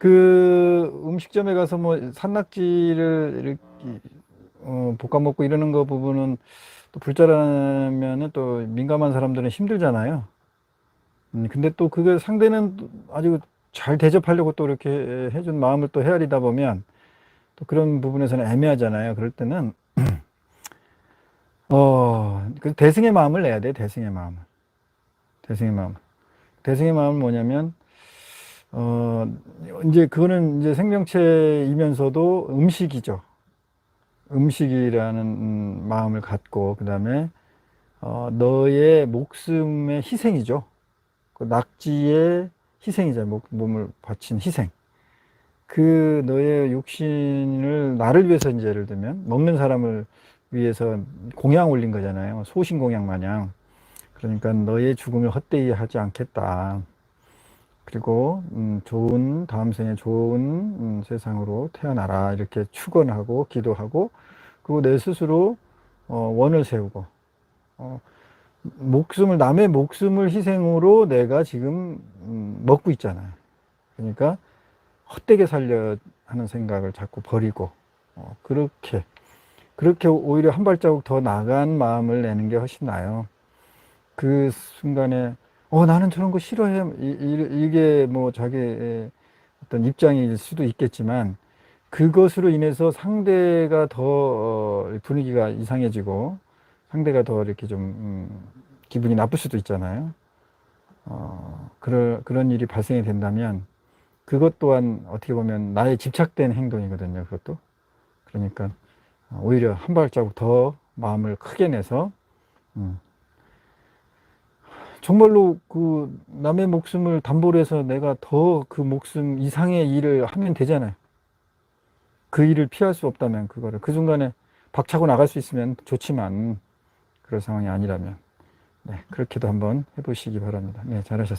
그 음식점에 가서 뭐 산낙지를 이렇게 어, 볶아 먹고 이러는 거 부분은 또 불자라면은 또 민감한 사람들은 힘들잖아요. 음, 근데 또 그게 상대는 또 아주 잘 대접하려고 또 이렇게 해준 마음을 또 헤아리다 보면 또 그런 부분에서는 애매하잖아요. 그럴 때는 어, 그 대승의 마음을 내야 돼, 대승의 마음을. 대승의 마음. 대승의 마음은 뭐냐면, 어, 이제 그거는 이제 생명체이면서도 음식이죠. 음식이라는 음, 마음을 갖고, 그 다음에, 어, 너의 목숨의 희생이죠. 그 낙지의 희생이죠. 목, 몸을 바친 희생. 그 너의 육신을 나를 위해서 이제 예를 들면 먹는 사람을 위해서 공양 올린 거잖아요. 소신 공양 마냥. 그러니까 너의 죽음을 헛되이 하지 않겠다. 그리고 음, 좋은 다음 생에 좋은 음, 세상으로 태어나라 이렇게 축원하고 기도하고 그리고 내 스스로 어, 원을 세우고 어, 목숨을 남의 목숨을 희생으로 내가 지금 음, 먹고 있잖아요. 그러니까 헛되게 살려 하는 생각을 자꾸 버리고 어, 그렇게 그렇게 오히려 한 발자국 더 나간 마음을 내는 게 훨씬 나아요. 그 순간에 어 나는 저런 거 싫어해 이, 이, 게뭐 자기의 어떤 입장일 수도 있겠지만 그것으로 인해서 상대가 더 어, 분위기가 이상해지고 상대가 더 이렇게 좀 음, 기분이 나쁠 수도 있잖아요. 어, 그런 그런 일이 발생이 된다면 그것 또한 어떻게 보면 나의 집착된 행동이거든요. 그것도 그러니까 오히려 한 발자국 더 마음을 크게 내서 음, 정말로 그 남의 목숨을 담보로 해서 내가 더 그 목숨 이상의 일을 하면 되잖아요. 그 일을 피할 수 없다면 그거를 그 순간에 박차고 나갈 수 있으면 좋지만 그럴 상황이 아니라면 네, 그렇게도 한번 해보시기 바랍니다. 네, 잘하셨어요.